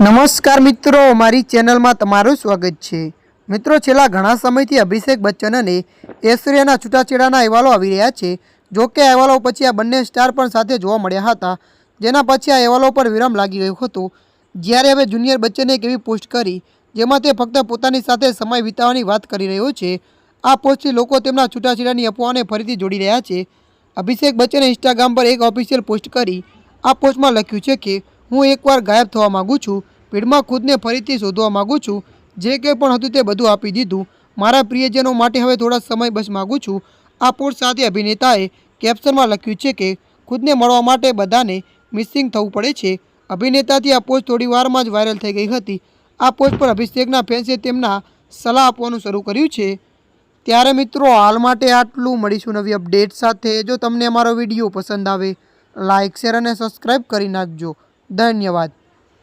નમસ્કાર મિત્રો, મારી ચેનલમાં તમારું સ્વાગત છે. મિત્રો, છેલ્લા ઘણા સમયથી અભિષેક બચ્ચન અને ઐશ્વર્યાના છૂટાછેડાના અહેવાલો આવી રહ્યા છે. જો કે અહેવાલો પછી આ બંને સ્ટાર પણ સાથે જોવા મળ્યા હતા. જેના પછી આ અહેવાલો પર વિરામ લાગી ગયો હતો. જ્યારે હવે જુનિયર બચ્ચને એક એવી પોસ્ટ કરી, જેમાં તે ફક્ત પોતાની સાથે સમય વિતાવવાની વાત કરી રહ્યો છે. આ પોસ્ટથી લોકો તેમના છૂટાછેડાની અફવાઓને ફરીથી જોડી રહ્યા છે. અભિષેક બચ્ચને ઇન્સ્ટાગ્રામ પર એક ઓફિશિયલ પોસ્ટ કરી, આ પોસ્ટમાં લખ્યું છે કે હું એકવાર ગાયબ થવા માગું છું, ભીડમાં ખુદને ફરીથી શોધવા માગું છું, જે કંઈ પણ હતું તે બધું આપી દીધું. મારા પ્રિયજનો માટે હવે થોડા સમય બસ માગું છું. આ પોસ્ટ સાથે અભિનેતાએ કેપ્શનમાં લખ્યું છે કે, ખુદને મળવા માટે બધાને મિસિંગ થવું પડે છે. અભિનેતાથી આ પોસ્ટ થોડી વારમાં જ વાયરલ થઈ ગઈ હતી. આ પોસ્ટ પર અભિષેકના ફેન્સે તેમના સલાહ આપવાનું શરૂ કર્યું છે. ત્યારે મિત્રો, હાલ માટે આટલું. મળીશું નવી અપડેટ સાથે. જો તમને અમારો વીડિયો પસંદ આવે લાઇક શેર અને સબસ્ક્રાઈબ કરી નાખજો. ધન્યવાદ.